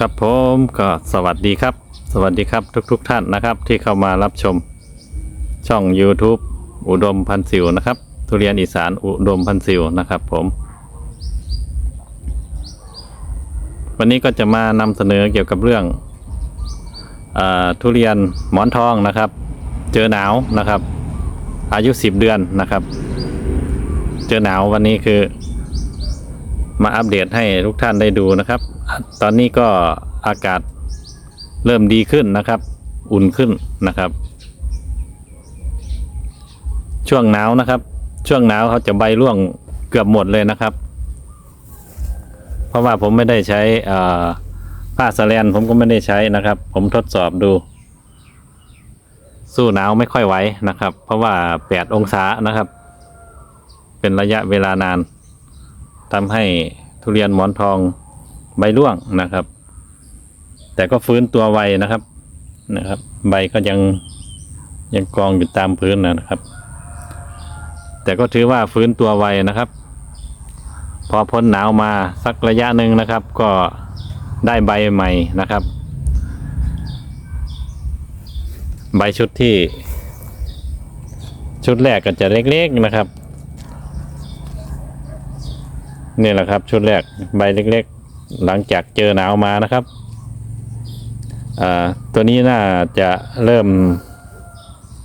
ครับผมก็สวัสดีครับ สวัสดีครับทุกๆทท่านนะครับที่เข้ามารับชมช่อง YouTube อุดมพันสิวนะครับ ทุเรียนอีสานอุดมพันสิวนะครับผม วันนี้ก็จะมานำเสนอเกี่ยวกับเรื่องอทุเรียนหมอนทองนะครับ เจอหนาวนะครับ อายุ 10 เดือนนะครับ เจอหนาววันนี้คือมาอัปเดตให้ทุกท่านได้ดูนะครับ ตอนนี้ก็อากาศเริ่มดีขึ้นนะครับ อุ่นขึ้นนะครับ ช่วงหนาวนะครับ ช่วงหนาวเขาจะใบร่วงเกือบหมดเลยนะครับ เพราะว่าผมไม่ได้ใช้อ่าผ้าสแลนผมก็ไม่ได้ใช้นะครับ ผมทดสอบดู สู้หนาวไม่ค่อยไหวนะครับ เพราะว่า8องศานะครับ เป็นระยะเวลานานทำให้ทุเรียนหมอนทอง ใบร่วงนะครับ แต่ก็ฟื้นตัวไวนะครับนะครับ ใบก็ยังยังกองอยู่ตามพื้นนะครับ แต่ก็ถือว่าฟื้นตัวไวนะครับ พอพ้นหนาวมาสักระยะหนึ่งนะครับ ก็ได้ใบใหม่นะครับ ใบชุดที่ ชุดแรกก็จะเล็กๆนะครับนี่แหละครับ ชุดแรกใบเล็กๆ หลังจากเจอหนาวมานะครับ ตัวนี้น่าจะเริ่ม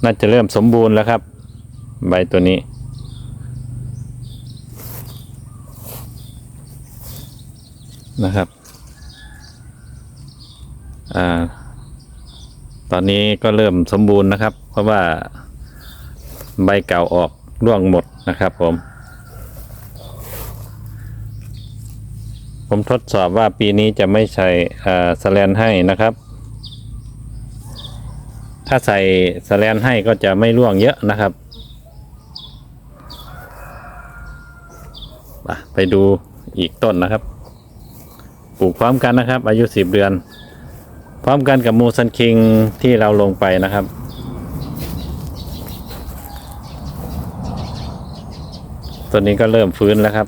น่าจะเริ่มสมบูรณ์แล้วครับ ใบตัวนี้ นะครับอตอนนี้ก็เริ่มสมบูรณ์นะครับ เพราะว่าใบเก่าออกร่วงหมดนะครับผม ผมทดสอบว่าปีนี้จะไม่ใส่สแลนให้นะครับ ถ้าใส่สแลนให้ก็จะไม่ร่วงเยอะนะครับ ไปดูอีกต้นนะครับ ปลูกพร้อมกันนะครับ อายุสิบเดือน พร้อมกันกับมูซันคิงที่เราลงไปนะครับตัวนี้ก็เริ่มฟื้นแล้วครับ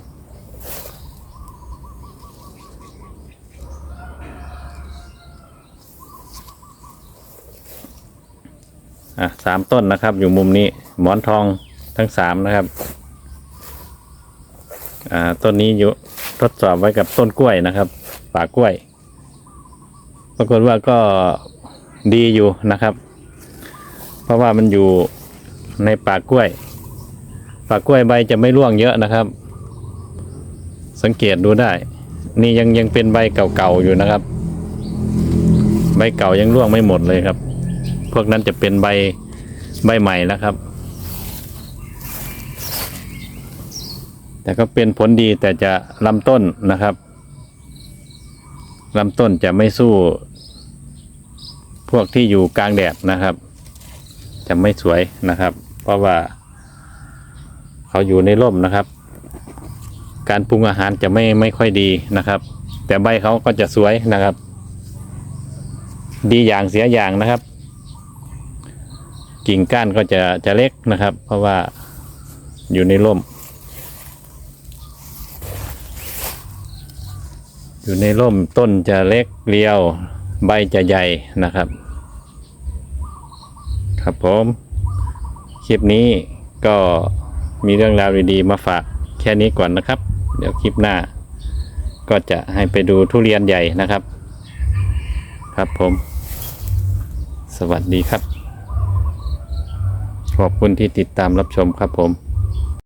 อะสามต้นนะครับ อยู่มุมนี้หมอนทองทั้งสามนะครับ อ่าต้นนี้อยู่ทดสอบไว้กับต้นกล้วยนะครับ ป่ากล้วย ปรากฏว่าก็ดีอยู่นะครับ เพราะว่ามันอยู่ในป่ากล้วย ป่ากล้วยใบจะไม่ร่วงเยอะนะครับ สังเกตดูได้ นี่ยังยังเป็นใบเก่าๆอยู่นะครับ ใบเก่ายังร่วงไม่หมดเลยครับ พวกนั้นจะเป็นใบใบใหม่แล้วครับ แต่ก็เป็นผลดีแต่จะลำต้นนะครับลำต้นจะไม่สู้ พวกที่อยู่กลางแดดนะครับ จะไม่สวยนะครับ เพราะว่า เขาอยู่ในร่มนะครับ การปรุงอาหารจะไม่ไม่ค่อยดีนะครับ แต่ใบเขาก็จะสวยนะครับ ดีอย่างเสียอย่างนะครับ กิ่งก้านก็จะจะเล็กนะครับ เพราะว่าอยู่ในร่ม อยู่ในร่มต้นจะเล็กเรียว ใบจะใหญ่นะครับ ครับผมคลิปนี้ก็มีเรื่องราวดีๆมาฝากแค่นี้ก่อนนะครับ เดี๋ยวคลิปหน้า ก็จะให้ไปดูทุเรียนใหญ่นะครับ ครับผม สวัสดีครับ ขอบคุณที่ติดตามรับชมครับผม